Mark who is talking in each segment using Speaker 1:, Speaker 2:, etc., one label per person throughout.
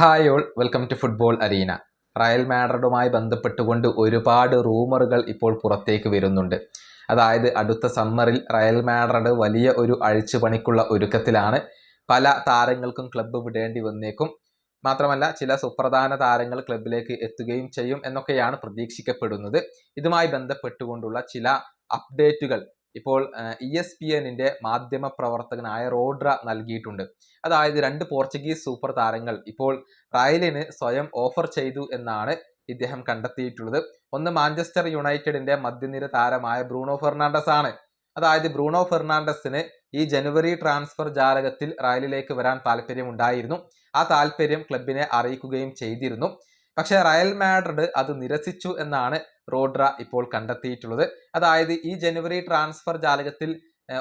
Speaker 1: Hi all welcome to football arena. Real മാഡ്രിഡുമായി ബന്ധപ്പെട്ടുകൊണ്ട് ഒരുപാട് റൂമറുകൾ ഇപ്പോൾ പുറത്തേക്ക് വരുന്നുണ്ട്. അതായത് അടുത്ത സമ്മറിൽ റയൽ മാഡ്രിഡ് വലിയ ഒരു അഴിച്ചുപണിക്കുള്ള ഒരുക്കത്തിലാണ്. പല താരങ്ങൾക്കും ക്ലബ്ബ് വിടേണ്ടി വന്നേക്കും. മാത്രമല്ല ചില സുപ്രധാന താരങ്ങൾ ക്ലബിലേക്ക് എത്തുകയും ചെയ്യും എന്നൊക്കെയാണ് പ്രതീക്ഷിക്കപ്പെടുന്നത്. ഇതുമായി ബന്ധപ്പെട്ടുകൊണ്ടുള്ള ചില അപ്ഡേറ്റുകൾ ഇപ്പോൾ ഇ എസ് പി എന്നിന്റെ മാധ്യമ പ്രവർത്തകനായ റോഡ്ര നൽകിയിട്ടുണ്ട്. അതായത് രണ്ട് പോർച്ചുഗീസ് സൂപ്പർ താരങ്ങൾ ഇപ്പോൾ റയലിന് സ്വയം ഓഫർ ചെയ്തു എന്നാണ് ഇദ്ദേഹം കണ്ടെത്തിയിട്ടുള്ളത്. ഒന്ന് മാഞ്ചസ്റ്റർ യുണൈറ്റഡിന്റെ മധ്യനിര താരമായ ബ്രൂണോ ഫെർണാണ്ടസ് ആണ് അതായത് ബ്രൂണോ ഫെർണാണ്ടസിന് ഈ ജനുവരി ട്രാൻസ്ഫർ ജാലകത്തിൽ റയലിലേക്ക് വരാൻ താല്പര്യമുണ്ടായിരുന്നു. ആ താല്പര്യം ക്ലബിനെ അറിയിക്കുകയും ചെയ്തിരുന്നു. പക്ഷേ റയൽ മാഡ്രിഡ് അത് നിരസിച്ചു എന്നാണ് റോഡ്ര ഇപ്പോൾ കണ്ടെത്തിയിട്ടുള്ളത്. അതായത് ഈ ജനുവരി ട്രാൻസ്ഫർ ജാലകത്തിൽ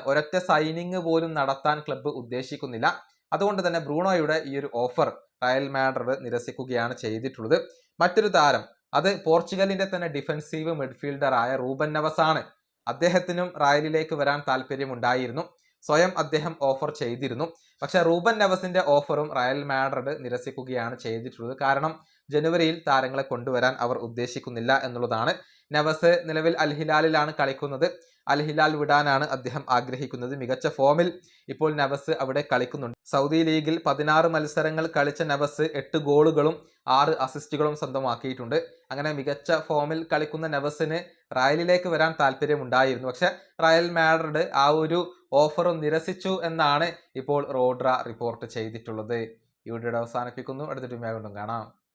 Speaker 1: ഒരൊറ്റ സൈനിങ് പോലും നടത്താൻ ക്ലബ്ബ് ഉദ്ദേശിക്കുന്നില്ല. അതുകൊണ്ട് തന്നെ ബ്രൂണോയുടെ ഈ ഒരു ഓഫർ റയൽ മാഡ്രിഡ് നിരസിക്കുകയാണ് ചെയ്തിട്ടുള്ളത്. മറ്റൊരു താരം അത് പോർച്ചുഗലിന്റെ തന്നെ ഡിഫൻസീവ് മിഡ്ഫീൽഡറായ റൂബൻ നവസാണ്. അദ്ദേഹത്തിനും റയലിലേക്ക് വരാൻ താല്പര്യമുണ്ടായിരുന്നു. സ്വയം അദ്ദേഹം ഓഫർ ചെയ്തിരുന്നു. പക്ഷേ റൂബൻ നവസിന്റെ ഓഫറും റയൽ മാഡ്രിഡ് നിരസിക്കുകയാണ് ചെയ്തിട്ടുള്ളത്. കാരണം ജനുവരിയിൽ താരങ്ങളെ കൊണ്ടുവരാൻ അവർ ഉദ്ദേശിക്കുന്നില്ല എന്നുള്ളതാണ്. നവസ് നിലവിൽ അൽഹിലാലിലാണ് കളിക്കുന്നത്. അൽഹിലാൽ വിടാനാണ് അദ്ദേഹം ആഗ്രഹിക്കുന്നത്. മികച്ച ഫോമിൽ ഇപ്പോൾ നവസ് അവിടെ കളിക്കുന്നുണ്ട്. സൗദി ലീഗിൽ പതിനാറ് മത്സരങ്ങൾ കളിച്ച നവസ് എട്ട് ഗോളുകളും ആറ് അസിസ്റ്റുകളും സ്വന്തമാക്കിയിട്ടുണ്ട്. അങ്ങനെ മികച്ച ഫോമിൽ കളിക്കുന്ന നവസിന് റയലിലേക്ക് വരാൻ താല്പര്യമുണ്ടായിരുന്നു. പക്ഷെ റയൽ മാഡ്രിഡ് ആ ഒരു ഓഫറും നിരസിച്ചു എന്നാണ് ഇപ്പോൾ റോഡ്ര റിപ്പോർട്ട് ചെയ്തിട്ടുള്ളത്. ഈ വീഡിയോ അവസാനിപ്പിക്കുന്നു. അടുത്ത ടീം കൊണ്ടും കാണാം.